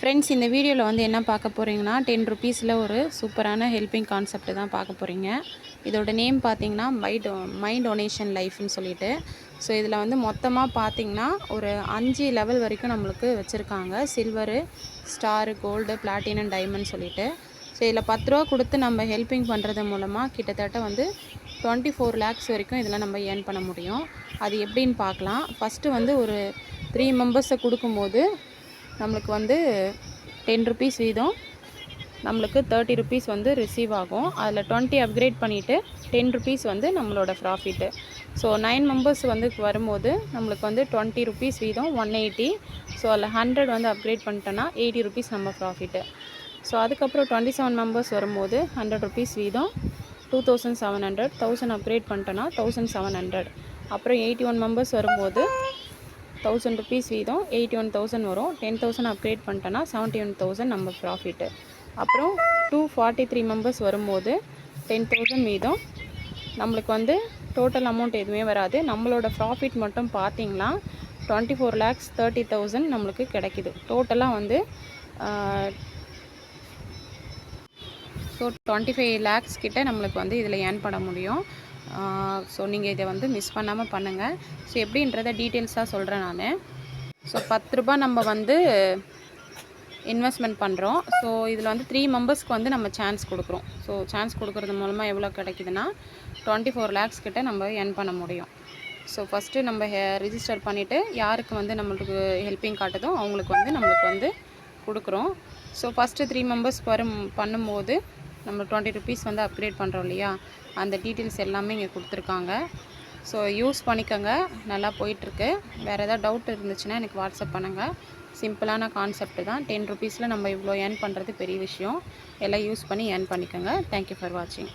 Friends இந்த வீடியோவில் வந்து என்ன பார்க்க போகிறீங்கன்னா டென் ருபீஸில் ஒரு சூப்பரான ஹெல்பிங் கான்செப்ட் தான் பார்க்க போகிறீங்க இதோட நேம் பார்த்தீங்கன்னா மை டோ மை டொனேஷன் லைஃப்னு சொல்லிட்டு. ஸோ இதில் வந்து மொத்தமாக பார்த்தீங்கன்னா ஒரு அஞ்சு லெவல் வரைக்கும் நம்மளுக்கு வச்சுருக்காங்க. Silver star gold platinum diamond சொல்லிட்டு. ஸோ இதில் பத்து ரூபா கொடுத்து நம்ம ஹெல்பிங் பண்ணுறது மூலமாக கிட்டத்தட்ட வந்து டுவெண்ட்டி ஃபோர் லேக்ஸ் வரைக்கும் இதில் நம்ம ஏர்ன் பண்ண முடியும். அது எப்படின்னு பார்க்கலாம். ஃபஸ்ட்டு வந்து ஒரு த்ரீ மெம்பர்ஸை கொடுக்கும்போது நம்மளுக்கு வந்து டென் ருபீஸ் வீதம். நம்மளுக்கு தேர்ட்டி ருபீஸ் வந்து ரிசீவ் ஆகும். அதில் டுவெண்ட்டி அப்கிரேட் பண்ணிவிட்டு டென் ருபீஸ் வந்து நம்மளோட ப்ராஃபிட்டு ஸோ நைன் மெம்பர்ஸ் வந்து வரும்போது நம்மளுக்கு வந்து டுவெண்ட்டி ருபீஸ் வீதம் ஒன் எயிட்டி ஸோ அதில் ஹண்ட்ரட் வந்து அப்கிரேட் பண்ணிட்டோன்னா எயிட்டி ருபீஸ் நம்ம ப்ராஃபிட்டு ஸோ அதுக்கப்புறம் டுவெண்ட்டி செவன் மெம்பர்ஸ் வரும்போது ஹண்ட்ரட் ருபீஸ் வீதம் two thousand seven hundred thousand upgrade பண்ணிட்டோன்னா தௌசண்ட் செவன் ஹண்ட்ரட் அப்புறம் எயிட்டி ஒன் மெம்பர்ஸ் வரும்போது தௌசண்ட் ருபீஸ் வீதம் எயிட்டி ஒன் தௌசண்ட் வரும். டென் தௌசண்ட் அப்கிரேட் பண்ணிட்டோன்னா செவன்ட்டி ஒன் தௌசண்ட் நம்ம ப்ராஃபிட்டு அப்புறம் டூ ஃபார்ட்டி த்ரீ மெம்பர்ஸ் வரும்போது டென் தௌசண்ட் வீதம். நம்மளுக்கு வந்து டோட்டல் அமௌண்ட் எதுவுமே வராது. நம்மளோட ப்ராஃபிட் மட்டும் பார்த்திங்கன்னா twenty four lakhs thirty thousand நம்மளுக்கு கிடைக்கிது. டோட்டலாக வந்து ஸோ டுவெண்ட்டி ஃபைவ் லேக்ஸ் கிட்ட நம்மளுக்கு வந்து இதில் ஏர்ன் பண்ண முடியும். ஸோ நீங்கள் இதை வந்து மிஸ் பண்ணாமல் பண்ணுங்கள் ஸோ எப்படின்றத டீட்டெயில்ஸாக சொல்கிறேன் நான். ஸோ பத்து ரூபா நம்ம வந்து இன்வெஸ்ட்மெண்ட் பண்ணுறோம் ஸோ இதில் வந்து த்ரீ மெம்பர்ஸ்க்கு வந்து நம்ம சான்ஸ் கொடுக்குறோம். ஸோ சான்ஸ் கொடுக்குறது மூலமாக எவ்வளோ கிடைக்குதுன்னா டுவெண்ட்டி ஃபோர் லேக்ஸ் கிட்டே நம்ம earn பண்ண முடியும். ஸோ ஃபஸ்ட்டு நம்ம ரிஜிஸ்டர் பண்ணிவிட்டு யாருக்கு வந்து நம்மளுக்கு ஹெல்ப்பிங் காட்டுதோ அவங்களுக்கு வந்து நம்மளுக்கு வந்து கொடுக்குறோம். ஸோ ஃபஸ்ட்டு த்ரீ மெம்பர்ஸ் வரும் பண்ணும்போது நம்ம டுவெண்ட்டி ருபீஸ் வந்து அப்கிரேட் பண்ணுறோம் இல்லையா? அந்த டீட்டெயில்ஸ் எல்லாமே இங்கே கொடுத்துருக்காங்க. ஸோ யூஸ் பண்ணிக்கோங்க. நல்லா போயிட்டுருக்கு. வேறு ஏதாவது டவுட் இருந்துச்சுன்னா எனக்கு வாட்ஸ்அப் பண்ணுங்கள் சிம்பிளான கான்செப்ட் தான். டென் ருபீஸில் நம்ம இவ்வளோ ஏர்ன் பண்ணுறது பெரிய விஷயம். எல்லாம் யூஸ் பண்ணி ஏர்ன் பண்ணிக்கோங்க. தேங்க்யூ ஃபார் வாட்சிங்